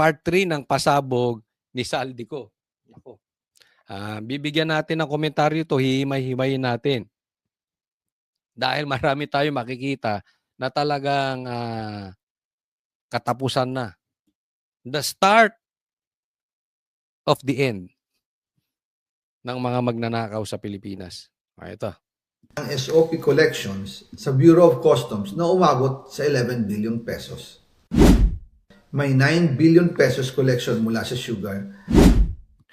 part 3 ng pasabog ni Saldico. Ako. Ah, bibigyan natin ng komentaryo to, hihimay-himayin natin. Dahil marami tayo makikita na talagang ah, katapusan na. The start of the end ng mga magnanakaw sa Pilipinas. Ah, ito. ang SOP collections sa Bureau of Customs na umabot sa 11 billion pesos. May 9 billion pesos collection mula sa sugar.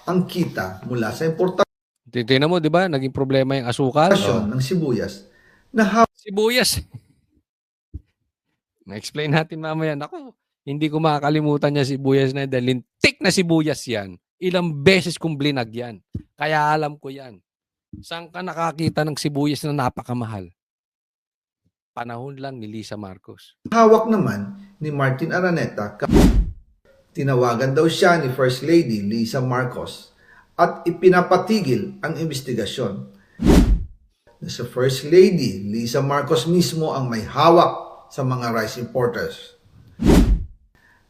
Ang kita mula sa importasyon Titignan mo, di ba? Naging problema yung asukal. Oh. ng sibuyas na Sibuyas. Ma-explain natin mamaya. Naku, hindi ko makakalimutan niya sibuyas na dahil lintik na sibuyas yan. Ilang beses kong blinag yan. Kaya alam ko yan. Saan ka nakakita ng sibuyas na napakamahal? Panahon lang ni Lisa Marcos. hawak naman ni Martin Araneta. Tinawagan daw siya ni First Lady Lisa Marcos at ipinapatigil ang investigasyon. Na sa First Lady Lisa Marcos mismo ang may hawak sa mga rice importers.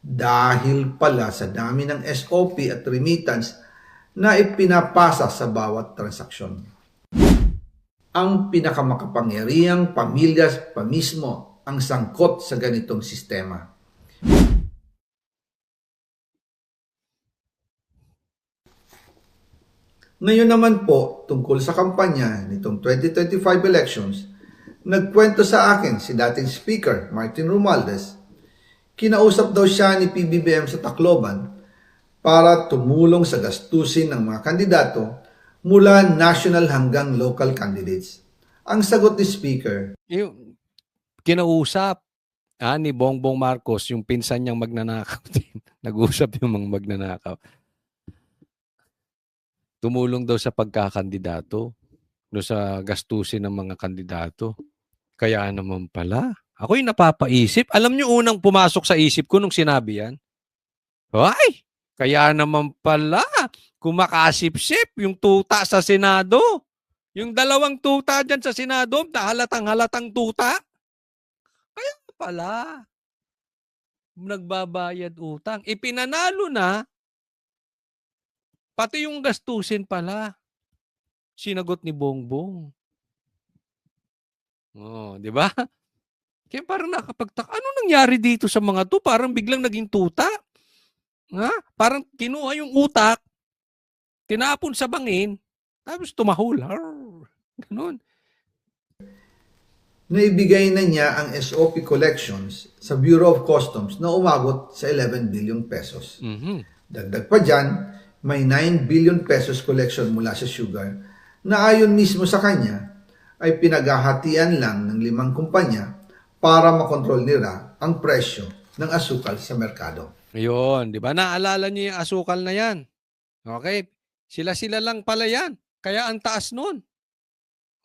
Dahil pala sa dami ng SOP at remittance na ipinapasa sa bawat transaksyon. Ang pinakamakapangyarihang pamilya pa mismo ang sangkot sa ganitong sistema. Ngayon naman po, tungkol sa kampanya nitong 2025 elections, nagkwento sa akin si dating Speaker Martin Romualdez, kinausap daw siya ni PBBM sa Tacloban para tumulong sa gastusin ng mga kandidato mula national hanggang local candidates. Ang sagot ni Speaker, Yung kinausap ah, ni Bongbong Marcos, yung pinsan niyang magnanakaw din. Nag-usap yung mga magnanakaw. Tumulong daw sa pagkakandidato. No, sa gastusin ng mga kandidato. Kaya naman pala. Ako'y napapaisip. Alam niyo unang pumasok sa isip ko nung sinabi yan? Ay! Kaya naman pala. Kumakasip-sip yung tuta sa Senado. Yung dalawang tuta dyan sa Senado, halatang halatang tuta. Kaya pala. Nagbabayad utang. Ipinanalo na. Pati yung gastusin pala. Sinagot ni Bongbong. Oh, di ba? Kaya parang nakapagtaka. Ano nangyari dito sa mga to? Parang biglang naging tuta. Ha? Parang kinuha yung utak, tinapon sa bangin, tapos tumahol. Ganun. naibigay na niya ang SOP collections sa Bureau of Customs na umabot sa 11 billion pesos. Mhm. Dagdag pa dyan, may 9 billion pesos collection mula sa sugar na ayon mismo sa kanya ay pinaghahatian lang ng limang kumpanya para makontrol nila ang presyo ng asukal sa merkado. Ayun, di ba? Naalala niyo yung asukal na yan. Okay? Sila-sila lang pala yan. Kaya ang taas nun.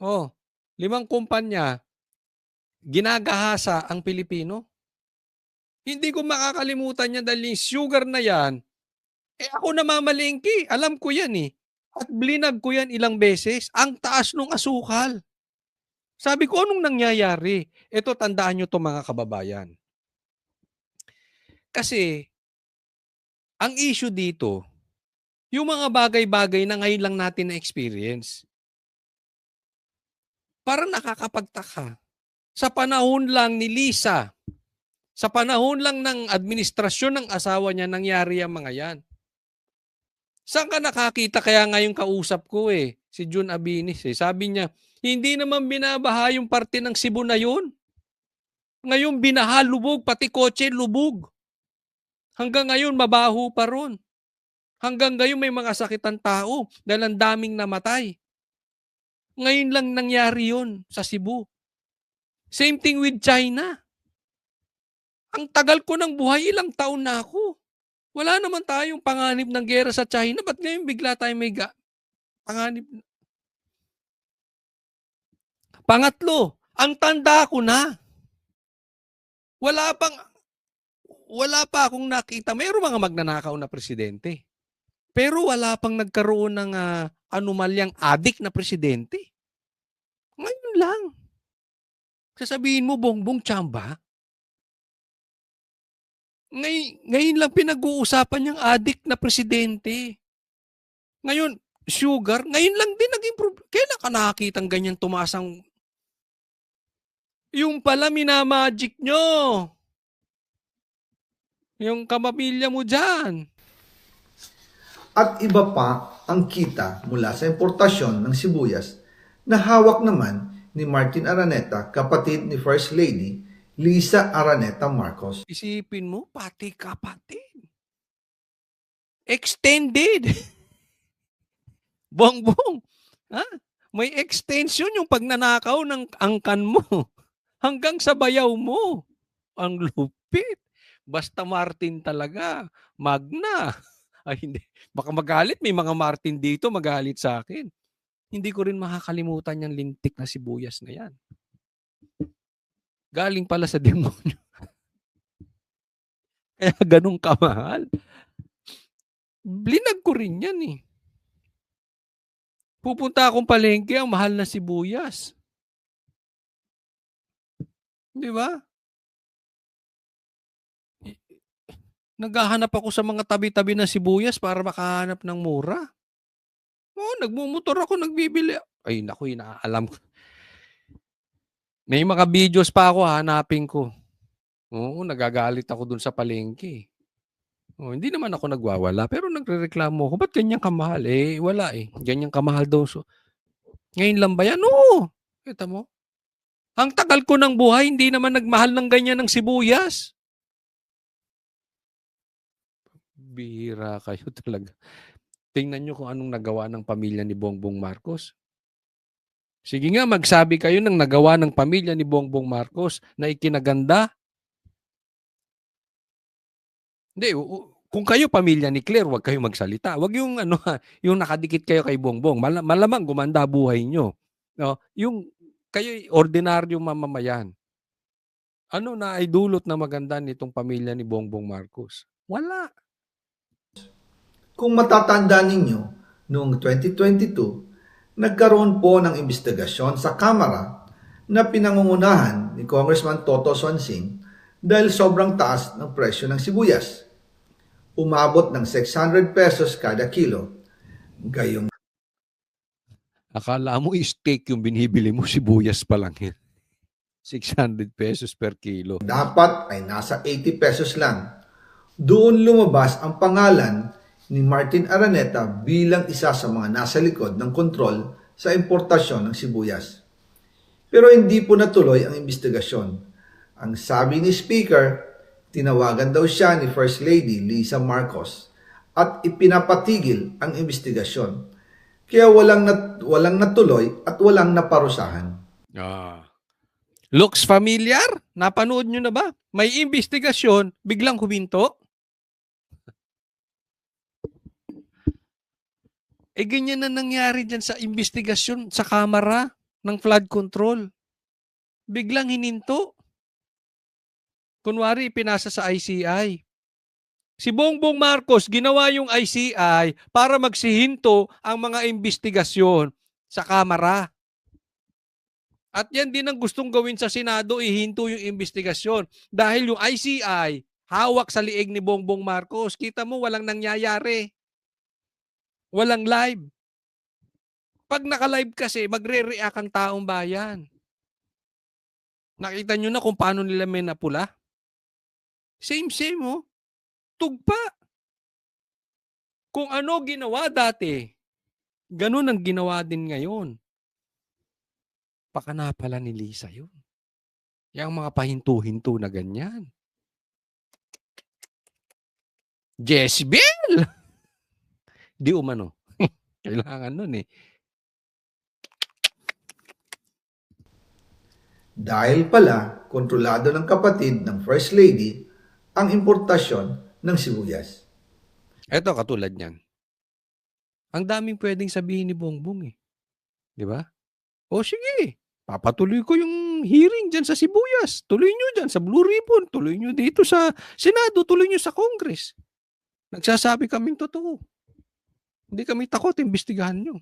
Oh, limang kumpanya, ginagahasa ang Pilipino. Hindi ko makakalimutan yan dahil yung sugar na yan, eh ako namamalingki. Alam ko yan eh. At blinag ko yan ilang beses. Ang taas nung asukal. Sabi ko, anong nangyayari? Ito, tandaan nyo to mga kababayan. Kasi, ang issue dito, yung mga bagay-bagay na ngayon lang natin na-experience, parang nakakapagtaka. Sa panahon lang ni Lisa, sa panahon lang ng administrasyon ng asawa niya, nangyari ang mga yan. Saan ka nakakita? Kaya ngayon kausap ko eh, si Jun Abinis eh. Sabi niya, hindi naman binabaha yung parte ng Cebu na yun. Ngayon binaha, lubog, pati kotse, lubog. Hanggang ngayon, mabaho pa ron. Hanggang ngayon, may mga sakitan tao dahil ang daming namatay. Ngayon lang nangyari yun sa Cebu. Same thing with China. Ang tagal ko ng buhay, ilang taon na ako. Wala naman tayong panganib ng gera sa China. Ba't ngayon bigla tayo may ga- panganib? Pangatlo, ang tanda ko na. Wala pang wala pa akong nakita. Mayroong mga magnanakaw na presidente. Pero wala pang nagkaroon ng ah, anomalyang adik na presidente. Ngayon lang. Sasabihin mo, bongbong tsamba? Ngay, ngayon lang pinag-uusapan yung addict na presidente. Ngayon, sugar, ngayon lang din naging problem. Kailan ka nakakita ganyan tumaas ang... Yung pala minamagic nyo. Yung kamamilya mo dyan. At iba pa ang kita mula sa importasyon ng sibuyas na hawak naman ni Martin Araneta, kapatid ni First Lady Lisa Araneta Marcos. Isipin mo, pati kapatid. Extended. Bongbong. Ha? May extension yung pagnanakaw ng angkan mo. Hanggang sa bayaw mo. Ang lupit. Basta Martin talaga. Magna. Ay hindi. Baka magalit. May mga Martin dito magalit sa akin. Hindi ko rin makakalimutan yung lintik na sibuyas na yan. Galing pala sa demonyo. Kaya ganun kamahal. Blinag ko rin yan eh. Pupunta akong palengke, ang mahal na sibuyas. Di ba? Naghahanap ako sa mga tabi-tabi ng sibuyas para makahanap ng mura. Oo, nagmumotor ako, nagbibili. Ay, naku, inaalam ko. May mga videos pa ako, hanapin ko. Oo, nagagalit ako dun sa palengke. Oh, hindi naman ako nagwawala, pero nagrereklamo ako. Ba't ganyan kamahal? Eh, wala eh. Ganyan kamahal daw. So, ngayon lang ba yan? Oo. Kita mo? Ang tagal ko ng buhay, hindi naman nagmahal ng ganyan ng sibuyas. Bihira kayo talaga. Tingnan nyo kung anong nagawa ng pamilya ni Bongbong Marcos. Sige nga, magsabi kayo ng nagawa ng pamilya ni Bongbong Marcos na ikinaganda. Hindi, kung kayo pamilya ni Claire, huwag kayo magsalita. Huwag yung ano, yung nakadikit kayo kay Bongbong. Mal- malamang gumanda buhay nyo. No? Yung kayo ordinaryong mamamayan. Ano na ay dulot na maganda nitong pamilya ni Bongbong Marcos? Wala. Kung matatanda ninyo, noong 2022, nagkaroon po ng investigasyon sa Kamara na pinangungunahan ni Congressman Toto Swansing dahil sobrang taas ng presyo ng sibuyas. Umabot ng 600 pesos kada kilo. Gayong Akala mo steak yung binibili mo, sibuyas pa lang yan. 600 pesos per kilo. dapat ay nasa 80 pesos lang. Doon lumabas ang pangalan ni Martin Araneta bilang isa sa mga nasa likod ng kontrol sa importasyon ng sibuyas. Pero hindi po natuloy ang investigasyon. Ang sabi ni Speaker, tinawagan daw siya ni First Lady Lisa Marcos at ipinapatigil ang investigasyon. Kaya walang, nat- walang natuloy at walang naparusahan. Ah. Looks familiar? Napanood nyo na ba? May investigasyon, biglang huminto. Eh, ganyan na nangyari dyan sa investigasyon sa kamera ng flood control. Biglang hininto. Kunwari, pinasa sa ICI. Si Bongbong Marcos, ginawa yung ICI para magsihinto ang mga investigasyon sa kamera. At yan din ang gustong gawin sa Senado, ihinto yung investigasyon. Dahil yung ICI, hawak sa liig ni Bongbong Marcos. Kita mo, walang nangyayari. Walang live. Pag naka-live kasi, magre-react ang taong bayan. Nakita nyo na kung paano nila may napula? Same, same, oh. Tugpa. Kung ano ginawa dati, ganun ang ginawa din ngayon pakana pala ni Lisa yun. Yang mga pahinto-hinto na ganyan. Jezebel! Di umano. Kailangan nun eh. Dahil pala, kontrolado ng kapatid ng First Lady ang importasyon ng sibuyas. Eto, katulad niyan. Ang daming pwedeng sabihin ni Bongbong eh. Di ba? O sige, papatuloy ko yung hearing dyan sa Sibuyas. Tuloy nyo dyan sa Blue Ribbon. Tuloy nyo dito sa Senado. Tuloy nyo sa Congress. Nagsasabi kaming totoo. Hindi kami takot, imbestigahan nyo.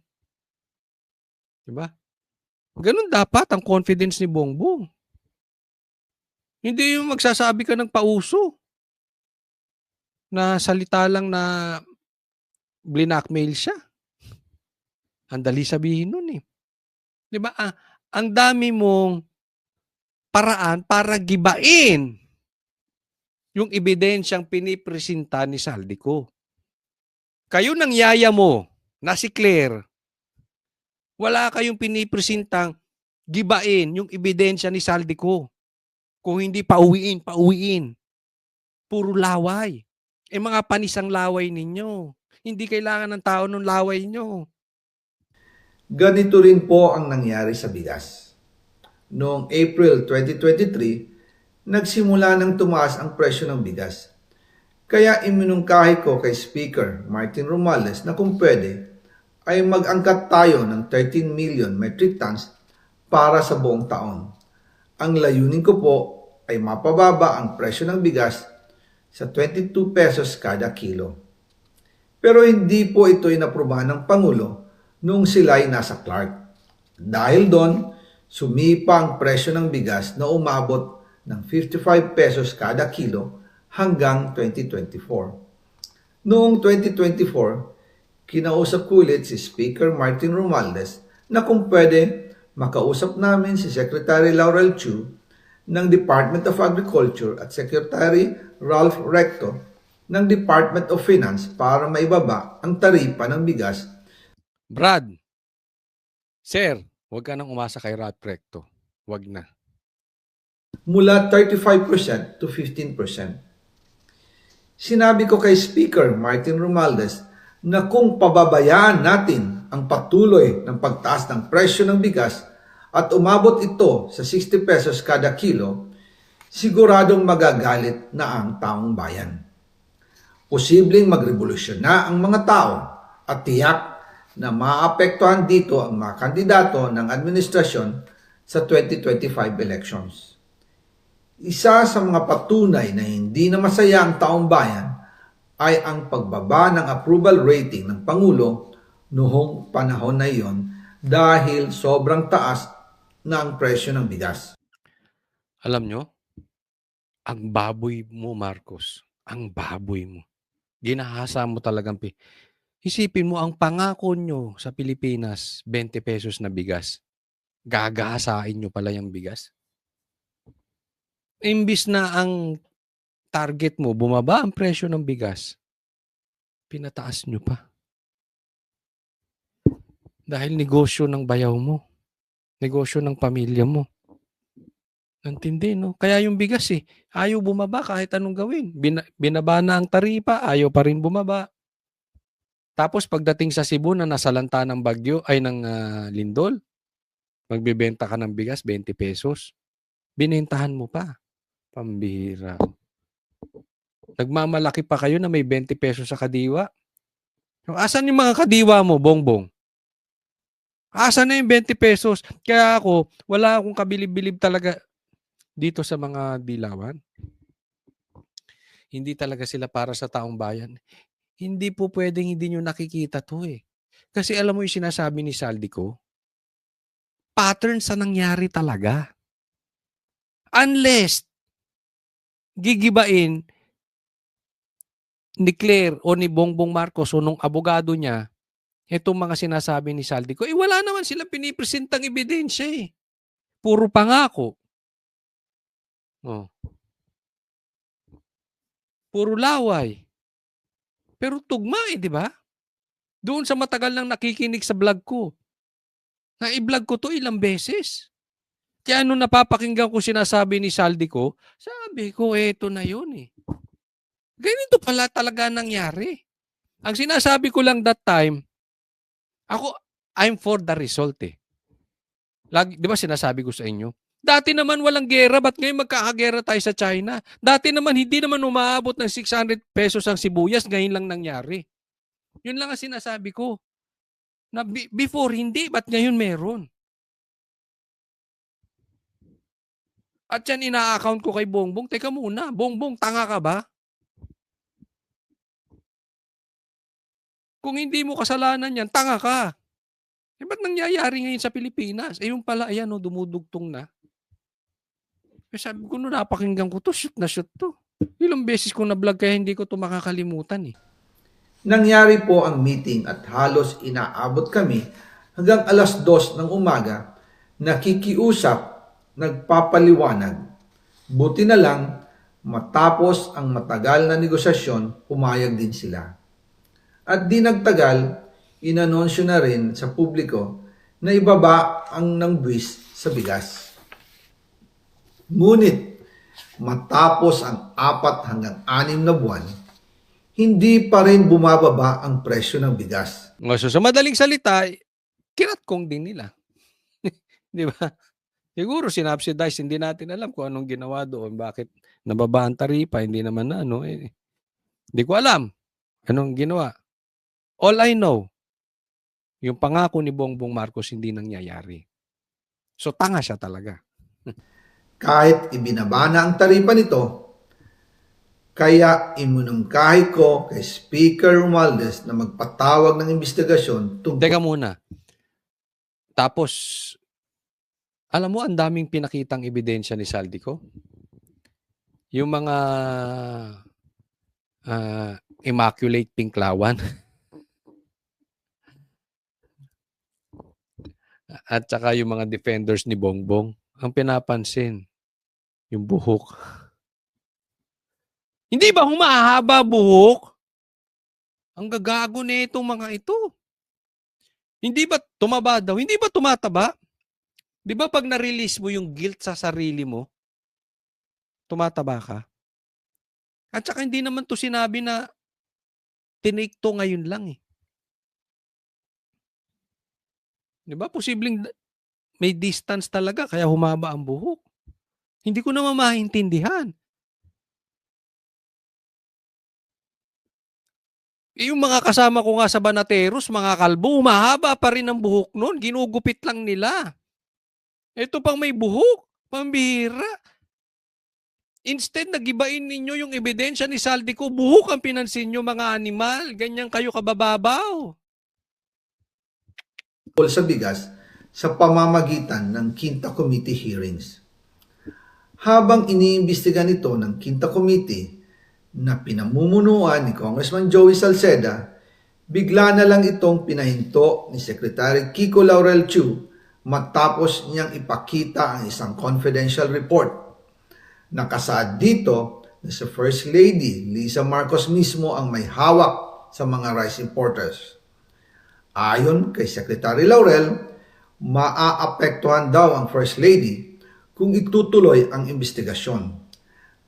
Diba? Ganun dapat ang confidence ni Bongbong. Hindi yung magsasabi ka ng pauso. na salita lang na blinakmail siya. Ang dali sabihin nun eh. 'Di ba? Ah, ang dami mong paraan para gibain yung ebidensyang pinipresenta ni Saldico. Kayo ng yaya mo na si Claire, wala kayong pinipresentang gibain yung ebidensya ni Saldico. Kung hindi pauwiin, pauwiin. Puro laway. Eh mga panisang laway ninyo. Hindi kailangan ng tao ng laway nyo. Ganito rin po ang nangyari sa bigas. Noong April 2023, nagsimula nang tumaas ang presyo ng bigas. Kaya iminungkahi ko kay Speaker Martin Romales na kung pwede ay mag-angkat tayo ng 13 million metric tons para sa buong taon. Ang layunin ko po ay mapababa ang presyo ng bigas sa 22 pesos kada kilo. Pero hindi po ito inaprubahan ng Pangulo noong sila ay nasa Clark. Dahil doon, sumipa ang presyo ng bigas na umabot ng 55 pesos kada kilo hanggang 2024. Noong 2024, kinausap ko ulit si Speaker Martin Romualdez na kung pwede makausap namin si Secretary Laurel Chu ng Department of Agriculture at Secretary Ralph Recto ng Department of Finance para maibaba ang taripa ng bigas Brad, Sir, huwag ka nang umasa kay Rat Recto. Huwag na. mula 35% to 15%. Sinabi ko kay Speaker Martin Romualdez na kung pababayaan natin ang patuloy ng pagtaas ng presyo ng bigas at umabot ito sa 60 pesos kada kilo, siguradong magagalit na ang taong bayan. Posibleng magrevolusyon na ang mga tao at tiyak na maapektuhan dito ang mga kandidato ng administrasyon sa 2025 elections. Isa sa mga patunay na hindi na masaya ang taong bayan ay ang pagbaba ng approval rating ng Pangulo noong panahon na iyon dahil sobrang taas na ang presyo ng bigas. Alam nyo, ang baboy mo, Marcos. Ang baboy mo. Ginahasa mo talagang pi. Isipin mo, ang pangako nyo sa Pilipinas, 20 pesos na bigas. Gagahasain nyo pala yung bigas. Imbis na ang target mo, bumaba ang presyo ng bigas, pinataas nyo pa. Dahil negosyo ng bayaw mo. Negosyo ng pamilya mo. Nantindi, no? Kaya yung bigas eh, ayaw bumaba kahit anong gawin. Bina- binaba na ang taripa, ayaw pa rin bumaba. Tapos pagdating sa Cebu na nasalanta ng bagyo ay ng ah, lindol, magbebenta ka ng bigas 20 pesos. Binentahan mo pa. Pambihira. Nagmamalaki pa kayo na may 20 pesos sa kadiwa. Asan yung mga kadiwa mo, bongbong? Asan na yung 20 pesos? Kaya ako, wala akong kabilib-bilib talaga dito sa mga dilawan. Hindi talaga sila para sa taong bayan. Hindi po pwedeng hindi nyo nakikita to eh. Kasi alam mo yung sinasabi ni Saldi ko, pattern sa nangyari talaga. Unless gigibain ni Claire o ni Bongbong Marcos o nung abogado niya itong mga sinasabi ni Saldi ko, eh wala naman sila pinipresentang ebidensya eh. Puro pangako. Oh. Puro laway. Pero tugma eh, di ba? Doon sa matagal nang nakikinig sa vlog ko. Na i-vlog ko to ilang beses. Kaya nung napapakinggan ko sinasabi ni Saldi ko, sabi ko, eto na yun eh. Ganito pala talaga nangyari. Ang sinasabi ko lang that time, ako, I'm for the result eh. Lagi, di ba sinasabi ko sa inyo? Dati naman walang gera, ba't ngayon magkakagera tayo sa China? Dati naman hindi naman umaabot ng 600 pesos ang sibuyas, ngayon lang nangyari. Yun lang ang sinasabi ko. Na be- before hindi, ba't ngayon meron? At yan ina-account ko kay Bongbong. Teka muna, Bongbong, tanga ka ba? Kung hindi mo kasalanan yan, tanga ka. Eh, ba't nangyayari ngayon sa Pilipinas? Eh, yung pala, ayan, oh, dumudugtong na. Eh, sabi ko, no, napakinggan ko to, shoot na shoot to. Ilang beses kong na-vlog kaya hindi ko ito makakalimutan eh. Nangyari po ang meeting at halos inaabot kami hanggang alas dos ng umaga, nakikiusap, nagpapaliwanag. Buti na lang, matapos ang matagal na negosasyon, pumayag din sila. At di nagtagal, inanunsyo na rin sa publiko na ibaba ang ng buwis sa bigas. Ngunit, matapos ang apat hanggang anim na buwan, hindi pa rin bumababa ang presyo ng bigas. So, sa madaling salita, eh, kinatkong din nila. Di ba? Siguro sinubsidize, hindi natin alam kung anong ginawa doon, bakit nababa ang taripa, hindi naman na, ano, eh. Hindi ko alam anong ginawa. All I know, yung pangako ni Bongbong Marcos hindi nangyayari. So, tanga siya talaga. Kahit ibinaba na ang taripa nito, kaya imunungkahi ko kay Speaker Romualdez na magpatawag ng investigasyon tungkol Teka muna. Tapos, alam mo, ang daming pinakitang ebidensya ni Saldico. Yung mga ah, immaculate pinklawan. At saka yung mga defenders ni Bongbong. Ang pinapansin, yung buhok. Hindi ba humahaba buhok? Ang gagago na itong mga ito. Hindi ba tumaba daw? Hindi ba tumataba? Di ba pag na-release mo yung guilt sa sarili mo, tumataba ka? At saka hindi naman to sinabi na tinake to ngayon lang eh. Di ba? Posibleng may distance talaga kaya humaba ang buhok. Hindi ko naman maintindihan. Eh, Yung mga kasama ko nga sa Banateros, mga kalbo, humahaba pa rin ang buhok noon. Ginugupit lang nila. Ito pang may buhok. Pambihira. Instead, nagibain ninyo yung ebidensya ni Saldico, buhok ang pinansin nyo mga animal. Ganyan kayo kabababaw. sa bigas sa pamamagitan ng Quinta Committee hearings. Habang iniimbestiga nito ng Quinta Committee na pinamumunuan ni Congressman Joey Salceda, bigla na lang itong pinahinto ni Secretary Kiko Laurel Chu matapos niyang ipakita ang isang confidential report. Nakasaad dito na si First Lady Lisa Marcos mismo ang may hawak sa mga rice importers. Ayon kay Secretary Laurel, maaapektuhan daw ang First Lady kung itutuloy ang investigasyon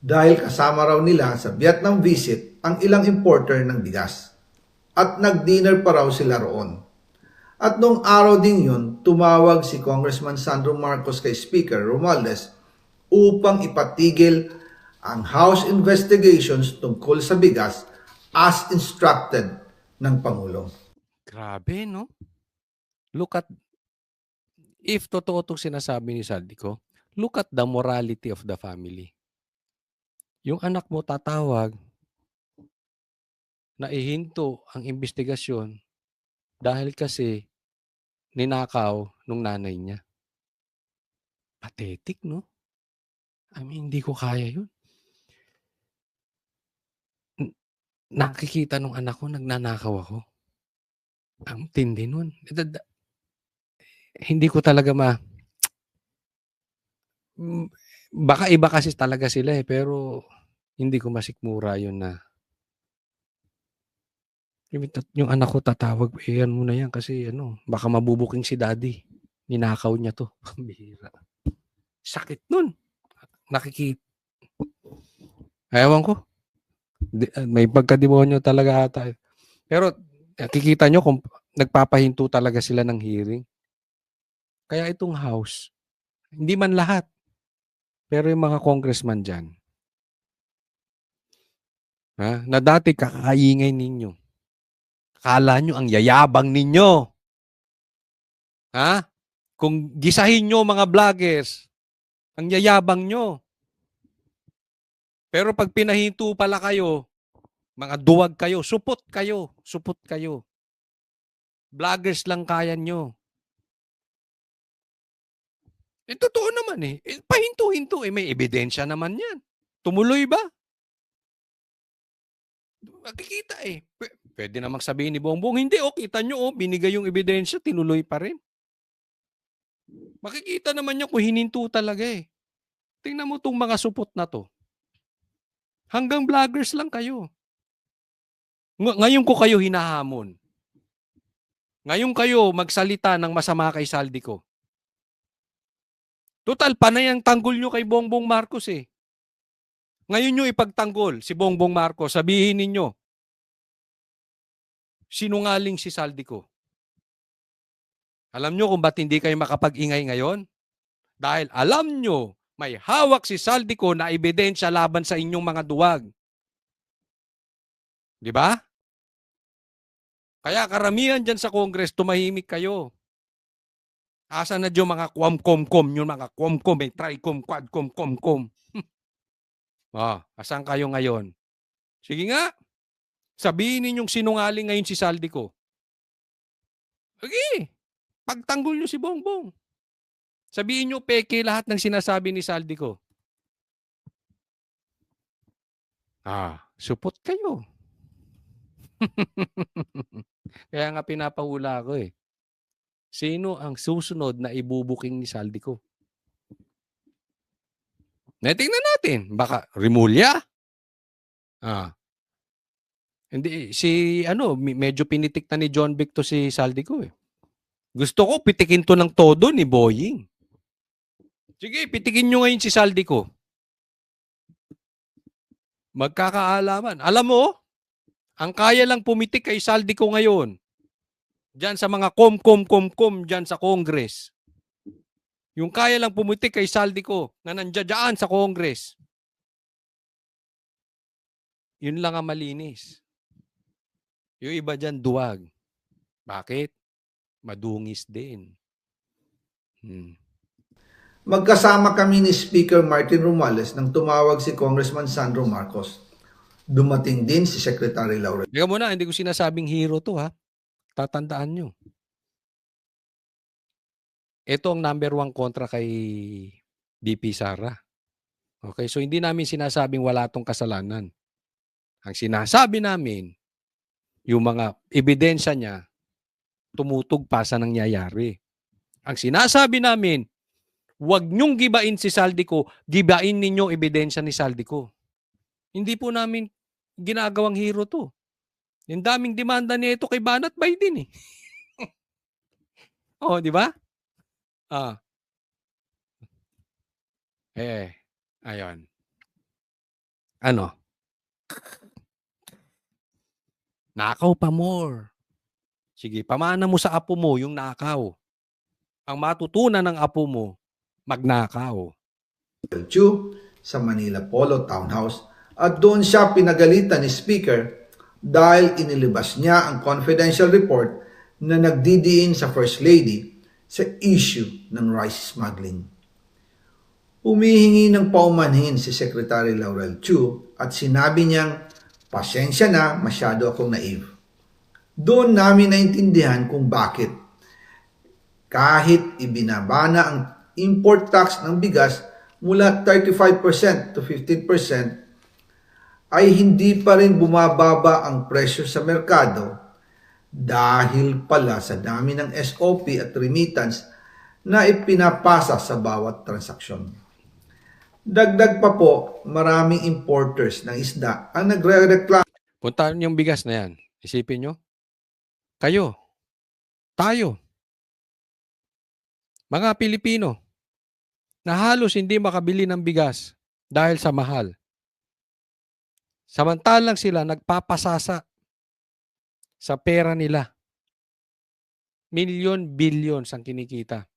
dahil kasama raw nila sa Vietnam visit ang ilang importer ng bigas at nag-dinner pa raw sila roon. At nung araw din yun, tumawag si Congressman Sandro Marcos kay Speaker Romualdez upang ipatigil ang House investigations tungkol sa bigas as instructed ng Pangulo. Grabe, no? Look at, if totoo itong sinasabi ni Saldico, look at the morality of the family. Yung anak mo tatawag na ihinto ang investigasyon dahil kasi ninakaw nung nanay niya. Pathetic, no? I mean, hindi ko kaya yun. Nakikita nung anak ko, nagnanakaw ako. Ang tindi nun. Hindi ko talaga ma... Baka iba kasi talaga sila eh, pero hindi ko masikmura yun na yung, yung anak ko tatawag, eh, yan muna yan kasi ano, baka mabubuking si daddy. Ninakaw niya to. Pambihira. Sakit nun. Nakikita. Ewan ko. Di- ah, may pagkademonyo talaga ata. Pero nakikita nyo kung nagpapahinto talaga sila ng hearing. Kaya itong house, hindi man lahat, pero yung mga congressman dyan, ha, na dati kakaingay ninyo, Kala nyo ang yayabang ninyo. Ha? Kung gisahin nyo mga vloggers, ang yayabang nyo. Pero pag pinahinto pala kayo, mga duwag kayo, supot kayo, supot kayo. Vloggers lang kaya nyo. Eh, totoo naman eh. eh pahinto-hinto eh. May ebidensya naman yan. Tumuloy ba? Makikita eh. Pw- Pwede namang sabihin ni Bongbong, hindi oh, kita nyo oh, binigay yung ebidensya, tinuloy pa rin. Makikita naman niya kung hininto talaga eh. Tingnan mo tong mga supot na to. Hanggang vloggers lang kayo. Ng- ngayon ko kayo hinahamon. Ngayon kayo magsalita ng masama kay Saldi ko. Total, panay ang tanggol nyo kay Bongbong Marcos eh. Ngayon nyo ipagtanggol si Bongbong Marcos, sabihin ninyo, sinungaling si Saldi ko. Alam nyo kung ba't hindi kayo makapag-ingay ngayon? Dahil alam nyo, may hawak si Saldi ko na ebidensya laban sa inyong mga duwag. Di ba? Kaya karamihan dyan sa Congress, tumahimik kayo. Asa na dyan mga kwam-kom-kom, yung mga kwam-kom, may try-kom, quad-kom-kom-kom. ah, asan kayo ngayon? Sige nga, sabihin ninyong sinungaling ngayon si Saldi ko. Sige, pagtanggol nyo si Bongbong. Sabihin nyo, peke lahat ng sinasabi ni Saldi ko. Ah, supot kayo. Kaya nga pinapahula ko eh. Sino ang susunod na ibubuking ni Saldi ko? Natingnan natin. Baka Rimulya? Ah. Hindi, si ano, medyo pinitik na ni John Vic to si Saldi eh. Gusto ko pitikin to ng todo ni Boying. Sige, pitikin nyo ngayon si Saldi. Magkakaalaman. Alam mo, ang kaya lang pumitik kay Saldi ngayon, dyan sa mga kom-kom-kom-kom dyan sa Congress. Yung kaya lang pumitik kay Saldi na nandiyan sa Congress. Yun lang ang malinis. Yung iba dyan, duwag. Bakit? Madungis din. Hmm. Magkasama kami ni Speaker Martin Romales nang tumawag si Congressman Sandro Marcos. Dumating din si Secretary Laurel Teka muna, hindi ko sinasabing hero to ha. Tatandaan nyo. Ito ang number one kontra kay BP Sara. Okay, so hindi namin sinasabing wala tong kasalanan. Ang sinasabi namin, yung mga ebidensya niya, tumutog pa sa nangyayari. Ang sinasabi namin, huwag niyong gibain si Saldico, gibain ninyo ebidensya ni Saldico. Hindi po namin ginagawang hero to. Yung daming demanda nito kay Banat Biden eh. oh, di ba? Ah. Eh, ayon. Ano? Nakaw pa more. Sige, pamana mo sa apo mo yung nakaw. Ang matutunan ng apo mo, magnakaw. Chu sa Manila Polo Townhouse at doon siya pinagalitan ni Speaker dahil inilabas niya ang confidential report na nagdidiin sa First Lady sa issue ng rice smuggling. Humihingi ng paumanhin si Secretary Laurel Chu at sinabi niyang, pasensya na, masyado akong naive. Doon namin naintindihan kung bakit. Kahit ibinabana ang import tax ng bigas mula 35% to 15%, ay hindi pa rin bumababa ang presyo sa merkado dahil pala sa dami ng SOP at remittance na ipinapasa sa bawat transaksyon. Dagdag pa po, maraming importers ng isda ang nagre-reklamo Puntahan yung bigas na yan. Isipin nyo. Kayo. Tayo. Mga Pilipino na halos hindi makabili ng bigas dahil sa mahal. Samantalang sila nagpapasasa sa pera nila. Milyon, billions ang kinikita.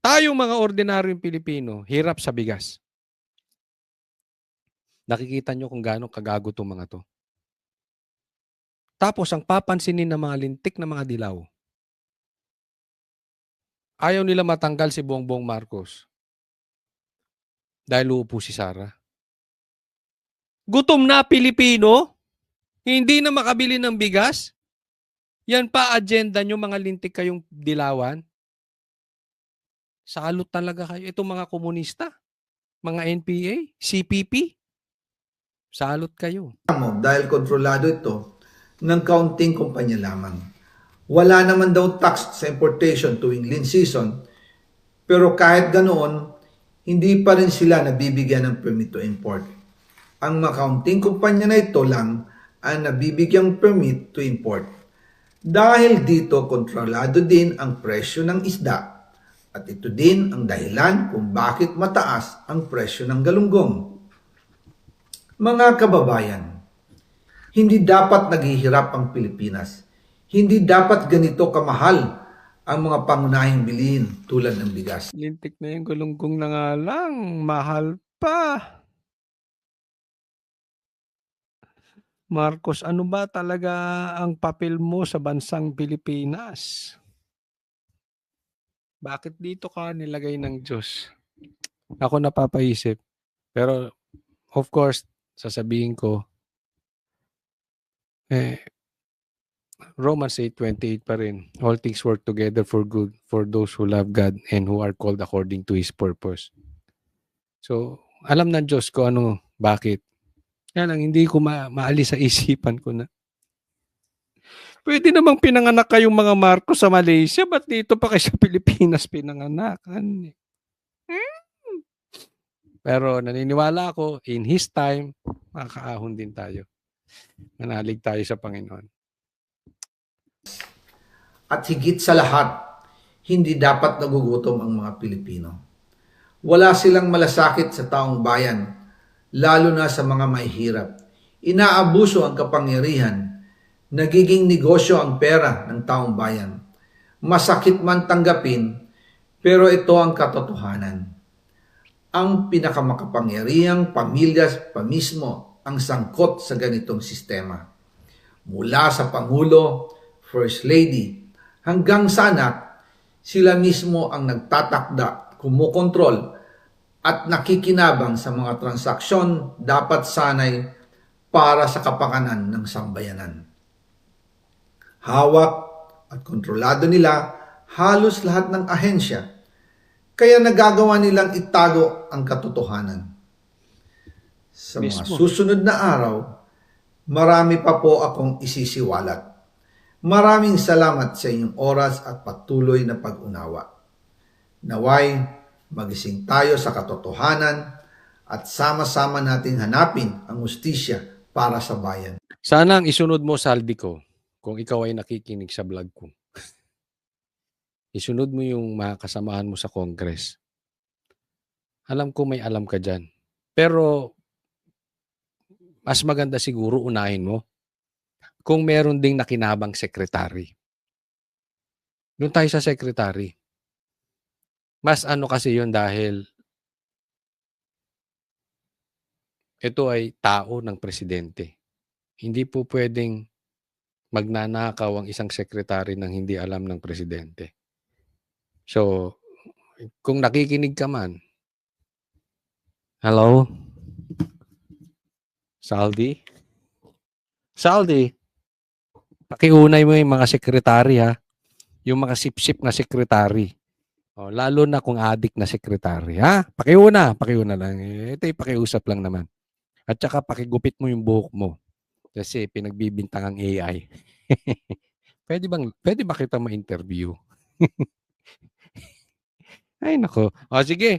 Tayong mga ordinaryong Pilipino, hirap sa bigas. Nakikita nyo kung gaano kagago itong mga to. Tapos ang papansinin ng mga lintik na mga dilaw, ayaw nila matanggal si Bongbong Marcos dahil uupo si Sara. Gutom na Pilipino, hindi na makabili ng bigas. Yan pa agenda nyo mga lintik kayong dilawan. Salot talaga kayo. Itong mga komunista, mga NPA, CPP. Salot kayo. dahil kontrolado ito ng kaunting kumpanya lamang. Wala naman daw tax sa importation tuwing lean season, pero kahit ganoon, hindi pa rin sila nabibigyan ng permit to import. Ang mga kaunting kumpanya na ito lang ang nabibigyang permit to import. Dahil dito kontrolado din ang presyo ng isda at ito din ang dahilan kung bakit mataas ang presyo ng galunggong. Mga kababayan, hindi dapat naghihirap ang Pilipinas. Hindi dapat ganito kamahal ang mga pangunahing bilihin tulad ng bigas. Lintik na yung gulunggong na nga lang. Mahal pa. Marcos, ano ba talaga ang papel mo sa bansang Pilipinas? Bakit dito ka nilagay ng Diyos? Ako napapaisip. Pero, of course, sasabihin ko, eh, Romans 8.28 pa rin. All things work together for good for those who love God and who are called according to His purpose. So, alam ng Diyos ko ano, bakit. Kaya lang, hindi ko ma- maalis sa isipan ko na. Pwede namang pinanganak kayong mga Marcos sa Malaysia, ba't dito pa kayo sa Pilipinas pinanganak? Ano eh? Hmm. Pero naniniwala ako, in His time, makakaahon din tayo. Manalig tayo sa Panginoon. At higit sa lahat, hindi dapat nagugutom ang mga Pilipino. Wala silang malasakit sa taong bayan, lalo na sa mga mahihirap. Inaabuso ang kapangyarihan, nagiging negosyo ang pera ng taong bayan. Masakit man tanggapin, pero ito ang katotohanan. Ang pinakamakapangyarihang pamilya pa mismo ang sangkot sa ganitong sistema. Mula sa Pangulo, First Lady, hanggang sa anak, sila mismo ang nagtatakda, kumukontrol, at nakikinabang sa mga transaksyon dapat sanay para sa kapakanan ng sambayanan. Hawak at kontrolado nila halos lahat ng ahensya, kaya nagagawa nilang itago ang katotohanan. Sa mga Mismo. susunod na araw, marami pa po akong isisiwalat. Maraming salamat sa inyong oras at patuloy na pag-unawa. Naway, magising tayo sa katotohanan at sama-sama nating hanapin ang ustisya para sa bayan. Sana ang isunod mo saldi ko kung ikaw ay nakikinig sa vlog ko. Isunod mo yung mga kasamahan mo sa Congress. Alam ko may alam ka dyan. Pero mas maganda siguro unahin mo kung meron ding nakinabang sekretary. Doon tayo sa sekretary. Mas ano kasi yun dahil ito ay tao ng presidente. Hindi po pwedeng magnanakaw ang isang sekretary ng hindi alam ng presidente. So, kung nakikinig ka man, hello? Saldi? Saldi? Pakiunay mo yung mga sekretary ha. Yung mga sip-sip na sekretary. O, lalo na kung adik na sekretary. Ha? Pakiuna. Pakiuna lang. Eh, Ito yung pakiusap lang naman. At saka pakigupit mo yung buhok mo. Kasi pinagbibintang ang AI. pwede bang pwede ba kita ma-interview? Ay nako. O sige,